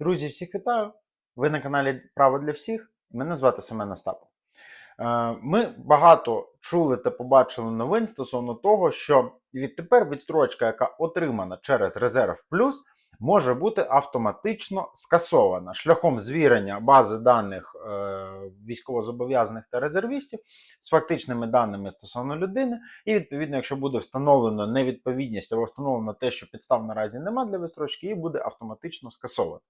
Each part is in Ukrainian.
Друзі, всіх вітаю! Ви на каналі Право для всіх. Мене звати Семен Остапов. Е, Ми багато чули та побачили новин стосовно того, що відтепер відстрочка, яка отримана через резерв плюс, може бути автоматично скасована шляхом звірення бази даних е, військовозобов'язаних та резервістів з фактичними даними стосовно людини. І відповідно, якщо буде встановлено невідповідність або встановлено те, що підстав наразі немає для відстрочки, її буде автоматично скасовано.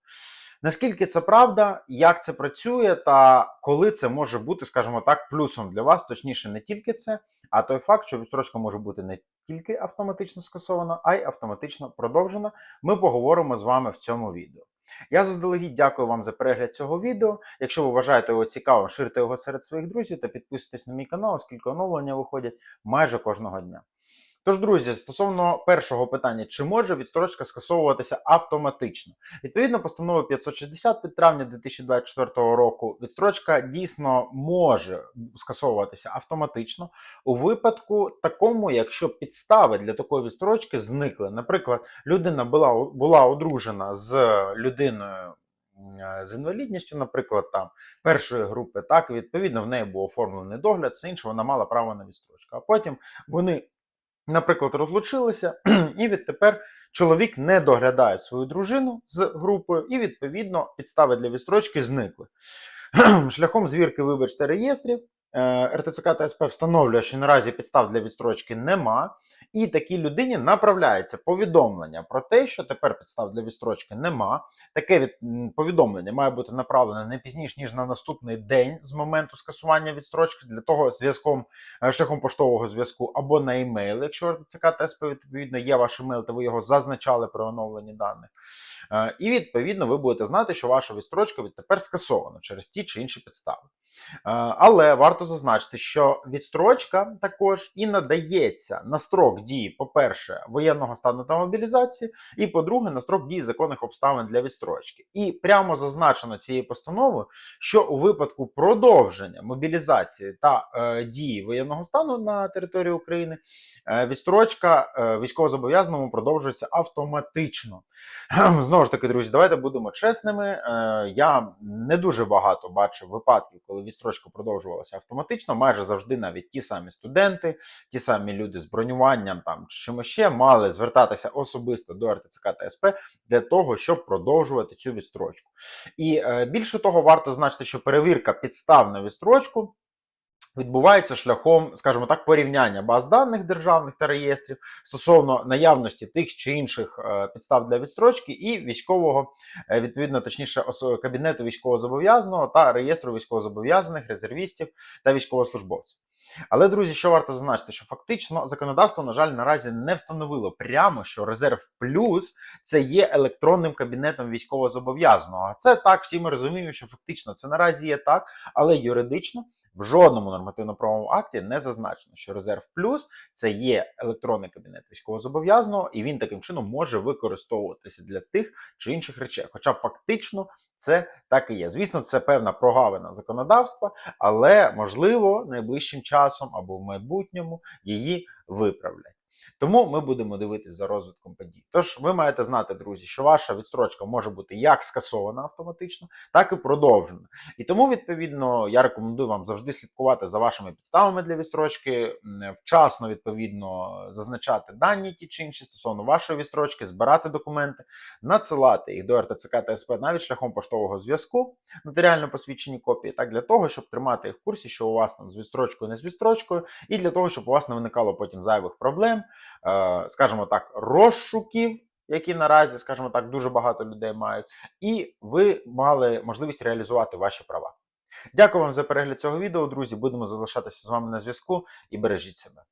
Наскільки це правда, як це працює, та коли це може бути, скажімо так, плюсом для вас, точніше, не тільки це, а той факт, що відстрочка може бути не тільки автоматично скасована, а й автоматично продовжена. Ми поговоримо з вами в цьому відео. Я заздалегідь дякую вам за перегляд цього відео. Якщо ви вважаєте його цікавим, ширте його серед своїх друзів та підписуйтесь на мій канал, оскільки оновлення виходять майже кожного дня. Тож, друзі, стосовно першого питання, чи може відстрочка скасовуватися автоматично? Відповідно, постанови 560 від травня 2024 року, відстрочка дійсно може скасовуватися автоматично у випадку такому, якщо підстави для такої відстрочки зникли. Наприклад, людина була, була одружена з людиною. е, З інвалідністю, наприклад, там першої групи, так відповідно в неї був оформлений догляд, все інше вона мала право на відстрочку. А потім вони наприклад, розлучилися, і відтепер чоловік не доглядає свою дружину з групою, і відповідно підстави для відстрочки зникли. Шляхом звірки, вибачте, реєстрів. Е, РТЦК та СП встановлює, що наразі підстав для відстрочки нема, і такій людині направляється повідомлення про те, що тепер підстав для відстрочки нема. Таке від, повідомлення має бути направлене не пізніше, ніж на наступний день з моменту скасування відстрочки для того зв'язком е, шляхом поштового зв'язку або на емейл, якщо РТЦК та СП відповідно є ваш емейл, то ви його зазначали при оновленні даних. Е, І відповідно ви будете знати, що ваша відстрочка відтепер скасована через ті чи інші підстави. Е, Але варто зазначити, що відстрочка також і надається на строк дії, по-перше, воєнного стану та мобілізації, і по-друге, на строк дії законних обставин для відстрочки. І прямо зазначено цією постановою, що у випадку продовження мобілізації та е, дії воєнного стану на території України е, відстрочка е, військовозобов'язаному продовжується автоматично. Знову ж таки, друзі, давайте будемо чесними. Е, Я не дуже багато бачив випадків, коли відстрочка продовжувалася автоматично. Майже завжди навіть ті самі студенти, ті самі люди з бронюванням там чи чимось ще мали звертатися особисто до РТЦК та СП для того, щоб продовжувати цю відстрочку. І е, більше того, варто значити, що перевірка підстав на відстрочку. Відбувається шляхом, скажімо так, порівняння баз даних державних та реєстрів стосовно наявності тих чи інших е, підстав для відстрочки і військового, е, відповідно, точніше, кабінету військовозобов'язаного та реєстру військовозобов'язаних, резервістів та військовослужбовців. Але, друзі, що варто зазначити, що фактично законодавство, на жаль, наразі не встановило прямо, що резерв плюс це є електронним кабінетом військовозобов'язаного. Це так, всі ми розуміємо, що фактично це наразі є так, але юридично в жодному нормативно-правовому акті не зазначено, що резерв плюс це є електронний кабінет військовозобов'язаного, і він таким чином може використовуватися для тих чи інших речей. Хоча фактично це так і є. Звісно, це певна прогавина законодавства, але можливо найближчим часом або в майбутньому її виправлять. Тому ми будемо дивитися за розвитком подій. Тож ви маєте знати, друзі, що ваша відстрочка може бути як скасована автоматично, так і продовжена. І тому, відповідно, я рекомендую вам завжди слідкувати за вашими підставами для відстрочки, вчасно відповідно зазначати дані ті чи інші стосовно вашої відстрочки, збирати документи, надсилати їх до РТЦК та СП навіть шляхом поштового зв'язку, нотаріально посвідчені копії, так для того, щоб тримати їх в курсі, що у вас там з відстрочкою, не з відстрочкою, і для того, щоб у вас не виникало потім зайвих проблем, скажімо так, розшуків. Які наразі, скажімо так, дуже багато людей мають, і ви мали можливість реалізувати ваші права. Дякую вам за перегляд цього відео, друзі. Будемо залишатися з вами на зв'язку і бережіть себе.